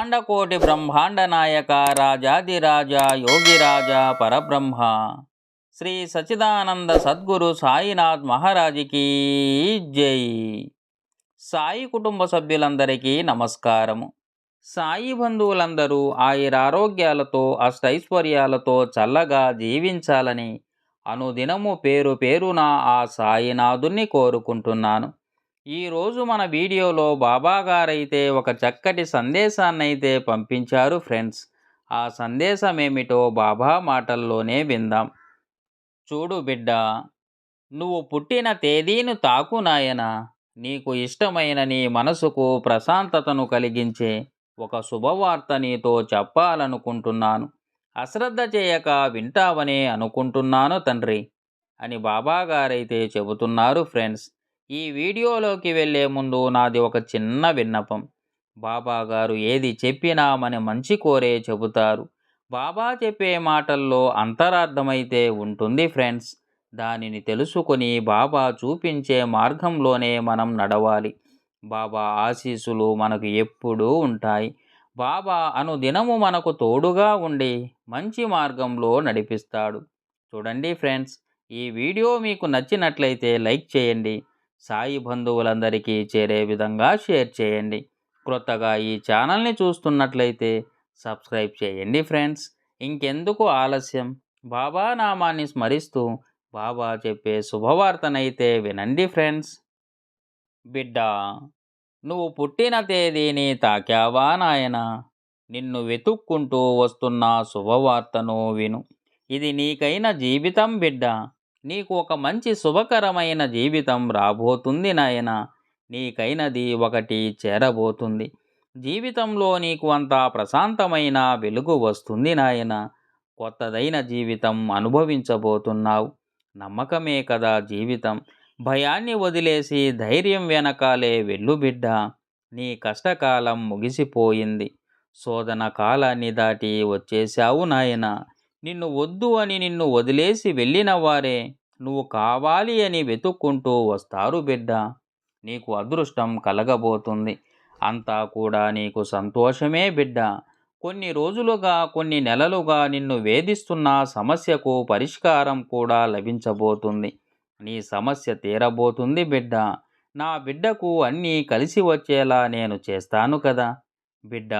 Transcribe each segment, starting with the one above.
పాండకోటి బ్రహ్మాండ నాయక రాజాదిరాజ యోగిరాజ పరబ్రహ్మ. శ్రీ సచిదానంద సద్గురు సాయినాథ్ మహారాజుకి జై. సాయి కుటుంబ సభ్యులందరికీ నమస్కారము. సాయి బంధువులందరూ ఆయురారోగ్యాలతో అష్టైశ్వర్యాలతో చల్లగా జీవించాలని అనుదినము పేరు పేరున ఆ సాయినాథుణ్ణి కోరుకుంటున్నాను. ఈరోజు మన వీడియోలో బాబాగారైతే ఒక చక్కటి సందేశాన్నైతే పంపించారు ఫ్రెండ్స్. ఆ సందేశం ఏమిటో బాబా మాటల్లోనే విందాం. చూడు బిడ్డ నువ్వు పుట్టిన తేదీను తాకు నాయన. నీకు ఇష్టమైన నీ మనసుకు ప్రశాంతతను కలిగించే ఒక శుభవార్త నీతో చెప్పాలనుకుంటున్నాను. అశ్రద్ధ చేయక వింటావనే అనుకుంటున్నాను తండ్రి అని బాబాగారైతే చెబుతున్నారు ఫ్రెండ్స్. ఈ వీడియోలోకి వెళ్ళే ముందు నాది ఒక చిన్న విన్నపం. బాబా గారు ఏది చెప్పినా మన మంచి కోరే చెబుతారు. బాబా చెప్పే మాటల్లో అంతరార్థమైతే ఉంటుంది ఫ్రెండ్స్. దానిని తెలుసుకొని బాబా చూపించే మార్గంలోనే మనం నడవాలి. బాబా ఆశీస్సులు మనకు ఎప్పుడూ ఉంటాయి. బాబా అనుదినము మనకు తోడుగా ఉండి మంచి మార్గంలో నడిపిస్తాడు. చూడండి ఫ్రెండ్స్ ఈ వీడియో మీకు నచ్చినట్లయితే లైక్ చేయండి. సాయి బంధువులందరికీ చేరే విధంగా షేర్ చేయండి. క్రొత్తగా ఈ ఛానల్ని చూస్తున్నట్లయితే సబ్స్క్రైబ్ చేయండి ఫ్రెండ్స్. ఇంకెందుకు ఆలస్యం? బాబా నామాన్ని స్మరిస్తూ బాబా చెప్పే శుభవార్తనైతే వినండి ఫ్రెండ్స్. బిడ్డ నువ్వు పుట్టిన తేదీని తాకావా నాయన? నిన్ను వెతుక్కుంటూ వస్తున్న శుభవార్తను విను. ఇది నీకైన జీవితం బిడ్డ. నీకు ఒక మంచి శుభకరమైన జీవితం రాబోతుంది నాయన. నీకైనది ఒకటి చేరబోతుంది. జీవితంలో నీకు అంత ప్రశాంతమైన వెలుగు వస్తుంది నాయన. కొత్తదైన జీవితం అనుభవించబోతున్నావు. నమ్మకమే కదా జీవితం. భయాన్ని వదిలేసి ధైర్యం వెనకాలే వెళ్ళు బిడ్డ. నీ కష్టకాలం ముగిసిపోయింది. శోధన కాలాన్ని దాటి వచ్చేశావు నాయనా. నిన్ను వద్దు అని నిన్ను వదిలేసి వెళ్ళిన వారే నువ్వు కావాలి అని వెతుక్కుంటూ వస్తారు బిడ్డ. నీకు అదృష్టం కలగబోతుంది. అంతా కూడా నీకు సంతోషమే బిడ్డ. కొన్ని రోజులుగా కొన్ని నెలలుగా నిన్ను వేధిస్తున్న సమస్యకు పరిష్కారం కూడా లభించబోతుంది. నీ సమస్య తీరబోతుంది బిడ్డ. నా బిడ్డకు అన్నీ కలిసి వచ్చేలా నేను చేస్తాను కదా. బిడ్డ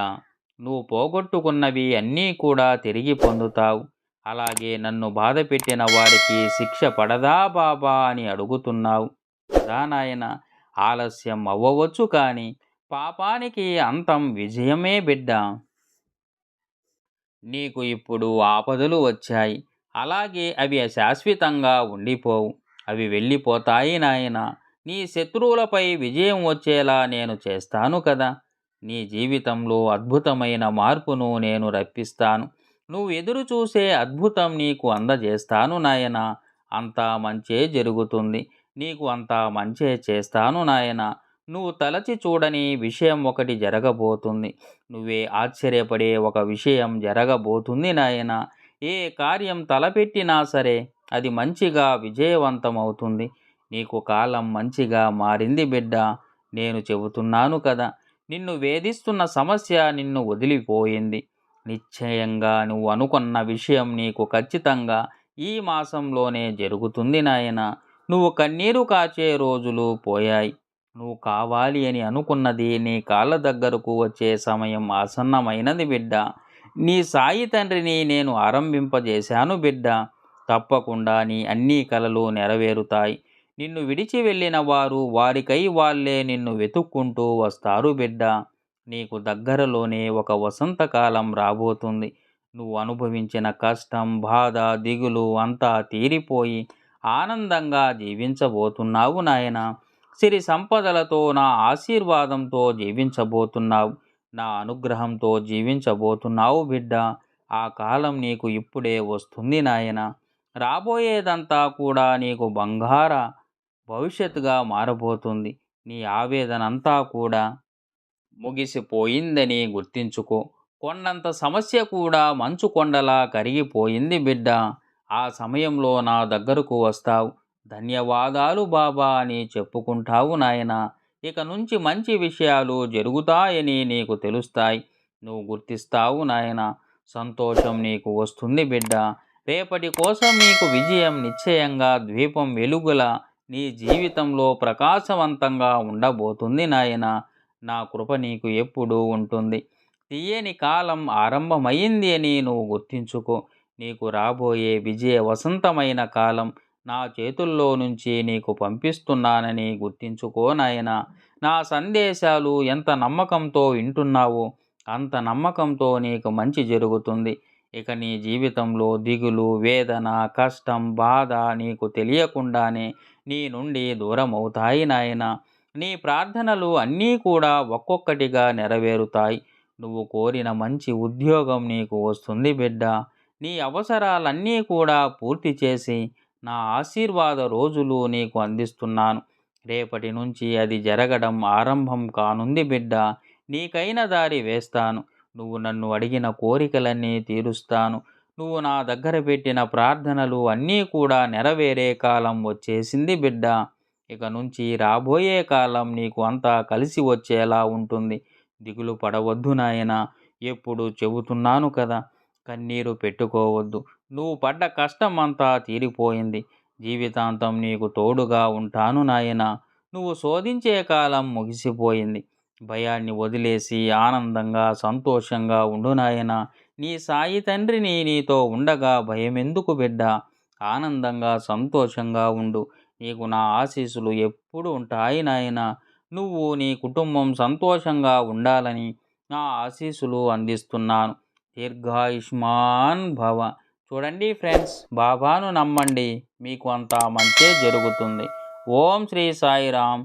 నువ్వు పోగొట్టుకున్నవి అన్నీ కూడా తిరిగి పొందుతావు. అలాగే నన్ను బాధ పెట్టిన వారికి శిక్ష పడదా బాబా అని అడుగుతున్నావు. కదా నాయన ఆలస్యం అవ్వవచ్చు కానీ పాపానికి అంతం విజయమే బిడ్డ. నీకు ఇప్పుడు ఆపదలు వచ్చాయి. అలాగే అవి శాశ్వతంగా ఉండిపోవు. అవి వెళ్ళిపోతాయి నాయన. నీ శత్రువులపై విజయం వచ్చేలా నేను చేస్తాను కదా. నీ జీవితంలో అద్భుతమైన మార్పును నేను రప్పిస్తాను. నువ్వు ఎదురు చూసే అద్భుతం నీకు అందజేస్తాను నాయన. అంతా మంచే జరుగుతుంది. నీకు అంతా మంచే చేస్తాను నాయన. నువ్వు తలచి చూడని విషయం ఒకటి జరగబోతుంది. నువ్వే ఆశ్చర్యపడే ఒక విషయం జరగబోతుంది నాయన. ఏ కార్యం తలపెట్టినా సరే అది మంచిగా విజయవంతమవుతుంది. నీకు కాలం మంచిగా మారింది బిడ్డ. నేను చెబుతున్నాను కదా. నిన్ను వేధిస్తున్న సమస్య నిన్ను వదిలిపోయింది. నిశ్చయంగా నువ్వు అనుకున్న విషయం నీకు ఖచ్చితంగా ఈ మాసంలోనే జరుగుతుంది నాయన. నువ్వు కన్నీరు కాచే రోజులు పోయాయి. నువ్వు కావాలి అని అనుకున్నది నీ కాళ్ళ దగ్గరకు వచ్చే సమయం ఆసన్నమైనది బిడ్డ. నీ సాయి తండ్రిని నేను ఆరంభింపజేశాను బిడ్డ. తప్పకుండా నీ అన్ని కలలు నెరవేరుతాయి. నిన్ను విడిచి వెళ్ళిన వారు వారికై వాళ్ళే నిన్ను వెతుక్కుంటూ వస్తారు బిడ్డ. నీకు దగ్గరలోనే ఒక వసంతకాలం రాబోతుంది. నువ్వు అనుభవించిన కష్టం బాధ దిగులు అంతా తీరిపోయి ఆనందంగా జీవించబోతున్నావు నాయన. సిరి సంపదలతో నా ఆశీర్వాదంతో జీవించబోతున్నావు. నా అనుగ్రహంతో జీవించబోతున్నావు బిడ్డ. ఆ కాలం నీకు ఇప్పుడే వస్తుంది నాయన. రాబోయేదంతా కూడా నీకు బంగారా. భవిష్యత్తుగా మారబోతుంది. నీ ఆవేదన అంతా కూడా ముగిసిపోయిందని గుర్తించుకో. కొండంత సమస్య కూడా మంచు కొండలా కరిగిపోయింది బిడ్డ. ఆ సమయంలో నా దగ్గరకు వస్తావు. ధన్యవాదాలు బాబా అని చెప్పుకుంటావు నాయన. ఇక నుంచి మంచి విషయాలు జరుగుతాయని నీకు తెలుస్తాయి. నువ్వు గుర్తిస్తావు నాయన. సంతోషం నీకు వస్తుంది బిడ్డ. రేపటి కోసం నీకు విజయం నిశ్చయంగా ద్వీపం వెలుగుల నీ జీవితంలో ప్రకాశవంతంగా ఉండబోతుంది నాయన. నా కృప నీకు ఎప్పుడూ ఉంటుంది. తీయని కాలం ఆరంభమైంది అని నువ్వు గుర్తించుకో. నీకు రాబోయే విజయ వసంతమైన కాలం నా చేతుల్లో నుంచి నీకు పంపిస్తున్నానని గుర్తించుకో నాయనా. నా సందేశాలు ఎంత నమ్మకంతో వింటున్నావో అంత నమ్మకంతో నీకు మంచి జరుగుతుంది. ఇక నీ జీవితంలో దిగులు వేదన కష్టం బాధ నీకు తెలియకుండానే నీ నుండి దూరం అవుతాయి నాయన. నీ ప్రార్థనలు అన్నీ కూడా ఒక్కొక్కటిగా నెరవేరుతాయి. నువ్వు కోరిన మంచి ఉద్యోగం నీకు వస్తుంది బిడ్డ. నీ అవసరాలన్నీ కూడా పూర్తి చేసి నా ఆశీర్వాద రోజులు నీకు అందిస్తున్నాను. రేపటి నుంచి అది జరగడం ఆరంభం కానుంది బిడ్డ. నీకైన దారి వేస్తాను. నువ్వు నన్ను అడిగిన కోరికలన్నీ తీరుస్తాను. నువ్వు నా దగ్గర పెట్టిన ప్రార్థనలు అన్నీ కూడా నెరవేరే కాలం వచ్చేసింది బిడ్డ. ఇక నుంచి రాబోయే కాలం నీకు అంతా కలిసి వచ్చేలా ఉంటుంది. దిగులు పడవద్దు నాయన. ఎప్పుడు చెబుతున్నాను కదా కన్నీరు పెట్టుకోవద్దు. నువ్వు పడ్డ కష్టం అంతా తీరిపోయింది. జీవితాంతం నీకు తోడుగా ఉంటాను నాయన. నువ్వు శోధించే కాలం ముగిసిపోయింది. భయాన్ని వదిలేసి ఆనందంగా సంతోషంగా ఉండు నాయన. నీ సాయి తండ్రిని నీతో ఉండగా భయమెందుకు బిడ్డ? ఆనందంగా సంతోషంగా ఉండు. నీకు నా ఆశీస్సులు ఎప్పుడు ఉంటాయి నాయన. నువ్వు నీ కుటుంబం సంతోషంగా ఉండాలని నా ఆశీస్సులు అందిస్తున్నాను. దీర్ఘాయుష్మాన్ భవ. చూడండి ఫ్రెండ్స్ బాబాను నమ్మండి. మీకు అంతా మంచే జరుగుతుంది. ఓం శ్రీ సాయిరామ్.